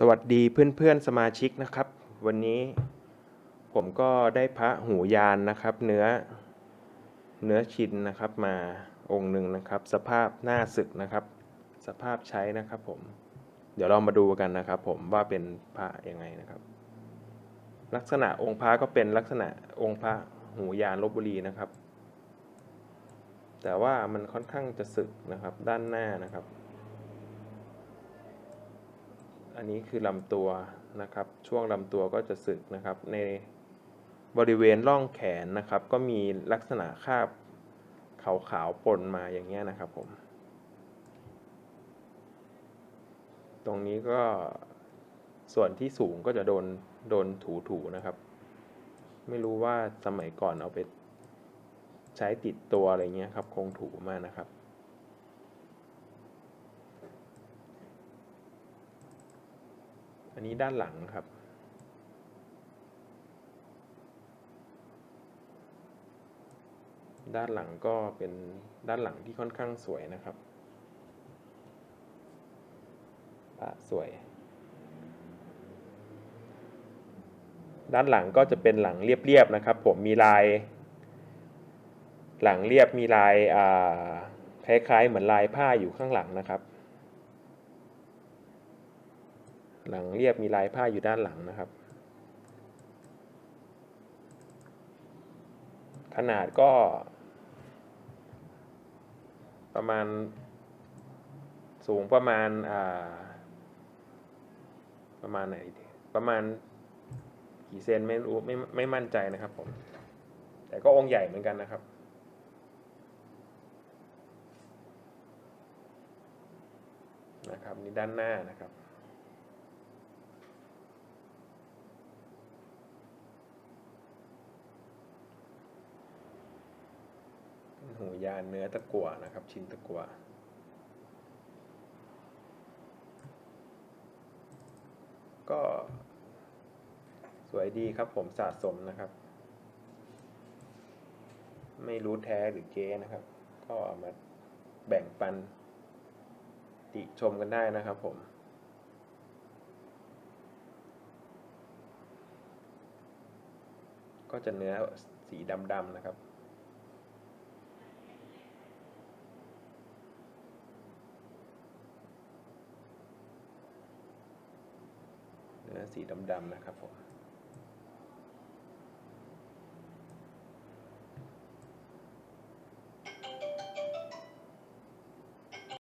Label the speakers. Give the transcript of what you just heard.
Speaker 1: สวัสดีเพื่อนๆสมาชิกนะครับ วันนี้ผมก็ได้พระหูยานนะครับ เนื้อเนื้อชินนะครับ มาองค์หนึ่งนะครับ สภาพหน้าศึกนะครับ สภาพใช้นะครับ ผม เดี๋ยวเรามาดูกันนะครับ ผมว่าเป็นพระยังไงนะครับ ลักษณะองค์พระก็เป็นลักษณะองค์พระหูยานลบบุรีนะครับ แต่ว่ามันค่อนข้างจะสึกนะครับ ด้านหน้านะครับ อันนี้คือลำตัวนะครับ ช่วงลำตัวก็จะสึกนะครับ ในบริเวณร่องแขนนะครับ ก็มีลักษณะคราบขาวๆปนมาอย่างเงี้ยนะครับผม ตรงนี้ก็ส่วนที่สูงก็จะโดนโดนถูๆนะครับ ไม่รู้ว่าสมัยก่อนเอาไปใช้ติดตัวอะไรเงี้ยครับ คงถูมากนะครับ อันนี้ด้านหลังครับ ด้านหลังก็เป็นด้านหลังที่ค่อนข้างสวยนะครับปะสวย ด้านหลังก็จะเป็นหลังเรียบๆนะครับ ผมมีลาย หลังเรียบมีลายคล้ายๆเหมือนลายผ้าอยู่ข้างหลังนะครับ หลังเรียบมีลายผ้าอยู่ด้านหลังนะครับ ขนาดก็ ประมาณ สูงประมาณอ่าประมาณไหนประมาณกี่เซนไม่รู้ไม่ไม่มั่นใจนะครับผม แต่ก็องค์ใหญ่เหมือนกันนะครับนะครับนี่ด้านหน้านะครับ เป็น หูยานเนื้อตะกั่วนะครับ ชิ้นตะกั่วก็สวยดีครับผมสะสมนะครับ ไม่รู้แท้หรือเก๊นะครับ ก็มาแบ่งปัน ติชมกันได้นะครับผมก็จะเนื้อสีดำๆนะครับ เนื้อสีดำๆนะครับผม